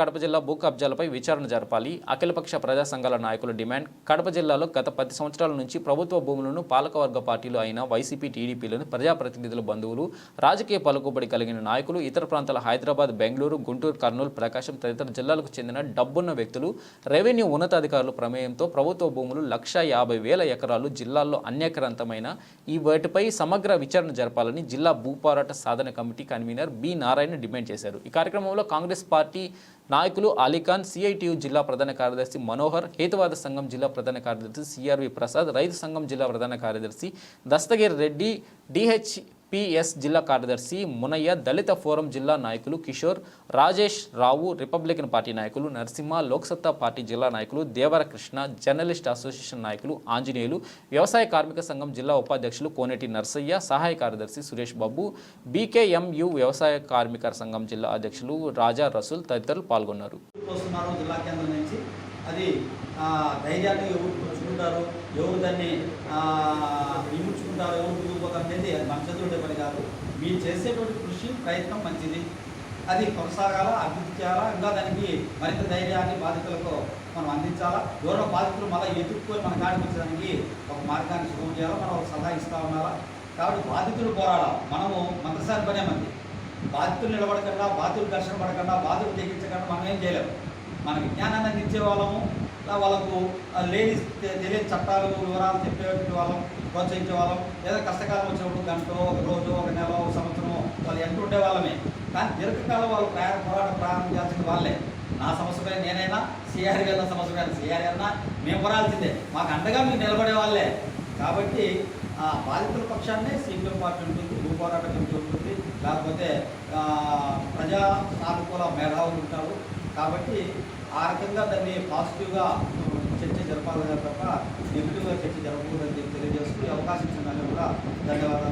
కడప జిల్లా భూ కబ్జాలపై విచారణ జరపాలి. అఖిలపక్ష ప్రజా సంఘాల నాయకుల డిమాండ్ కడప జిల్లాలో గత పది సంవత్సరాల నుంచి ప్రభుత్వ భూములను పాలకవర్గ పార్టీలు అయిన వైసీపీ టీడీపీలను ప్రజాప్రతినిధుల బంధువులు రాజకీయ పలుకుబడి కలిగిన నాయకులు ఇతర ప్రాంతాల హైదరాబాద్ బెంగళూరు గుంటూరు కర్నూలు ప్రకాశం తదితర జిల్లాలకు చెందిన డబ్బున్న వ్యక్తులు రెవెన్యూ ఉన్నతాధికారుల ప్రమేయంతో ప్రభుత్వ భూములు లక్ష యాభై వేల ఎకరాలు జిల్లాల్లో అన్యక్రాంతమైన ఈ వాటిపై సమగ్ర విచారణ జరపాలని జిల్లా భూపోరాట సాధన committee convener B Narayana demand చేశారు. ఈ కార్యక్రమంలో కాంగ్రెస్ పార్టీ నాయకులు అలీఖాన్ సిఐటియు జిల్లా ప్రధాన కార్యదర్శి మనోహర్ హేతువాద సంఘం జిల్లా ప్రధాన కార్యదర్శి సిఆర్వి ప్రసాద్ రైతు సంఘం జిల్లా ప్రధాన కార్యదర్శి దస్తగిరి రెడ్డి డిహెచ్ పిఎస్ జిల్లా కార్యదర్శి మునయ్య దళిత ఫోరం జిల్లా నాయకులు కిషోర్ రాజేష్ రావు రిపబ్లికన్ పార్టీ నాయకులు నరసింహ లోక్సత్తా పార్టీ జిల్లా నాయకులు దేవరకృష్ణ జర్నలిస్ట్ అసోసియేషన్ నాయకులు ఆంజనేయులు వ్యవసాయ కార్మిక సంఘం జిల్లా ఉపాధ్యక్షులు కోనేటి నర్సయ్య సహాయ కార్యదర్శి సురేష్ బాబు బీకేఎంయు వ్యవసాయ కార్మిక సంఘం జిల్లా అధ్యక్షులు రాజా రసూల్ తదితరులు పాల్గొన్నారు. జిల్లా కేంద్రం నుంచి. అది ధైర్యాన్ని ఎవరు ఎవరు దాన్ని విముచ్చుకుంటారు ఎవరు ముందుకుపోతారు అనేది అది మన చేతిలో ఉండే పని కాదు. మీరు చేసేటువంటి కృషి ప్రయత్నం మంచిది. అది కొనసాగాల అభివృద్ధి చేయాలా ఇంకా దానికి మరింత ధైర్యాన్ని బాధితులకు మనం అందించాలా? ఎవరో బాధితులు మళ్ళీ ఎదుర్కొని మన కాడికి వచ్చడానికి ఒక మార్గాన్ని సుగమం చేయాలా? మనం ఒక సలహా ఇస్తా ఉండాలా కాబట్టి బాధితులు పోరాడాలి? మనము మంత్రసారి పనే మంది. బాధితులు నిలబడకుండా బాధితులు ఘర్షణ పడకుండా బాధితులు తెగించకుండా మనం ఏం చేయలేము మన విజ్ఞానాన్ని అందించే వాళ్ళము. వాళ్ళకు లేని తెలియని చట్టాలు వివరాలు చెప్పేటువంటి వాళ్ళం ప్రోత్సహించే వాళ్ళం. లేదా కష్టకాలం వచ్చినప్పుడు గంట ఒక రోజు ఒక నెల ఒక సంవత్సరం వాళ్ళు ఎంత ఉండే వాళ్ళమే కానీ దీర్ఘకాలం వాళ్ళు ప్రయాణ పోరాటం ప్రారంభించాల్సిన వాళ్ళే. నా సమస్యపై నేనైనా సిఆర్ గారి సమస్య సిఆర్ అయినా మేము పోరాల్సిందే. మాకు అండగా మీరు నిలబడే వాళ్ళే. కాబట్టి ఆ బాధితుల పక్షాన్నే సిపిఎం పార్టీ ఉంటుంది భూ పోరాటం ఉంటుంది. లేకపోతే ప్రజా సానుకూల మేధావులు ఉంటారు. కాబట్టి ఆ రకంగా దాన్ని పాజిటివ్గా చర్చ జరపాలి తప్ప నెగిటివ్గా చర్చ జరపకూడదని తెలియజేస్తూ అవకాశం ఇచ్చిన కూడా ధన్యవాదాలు.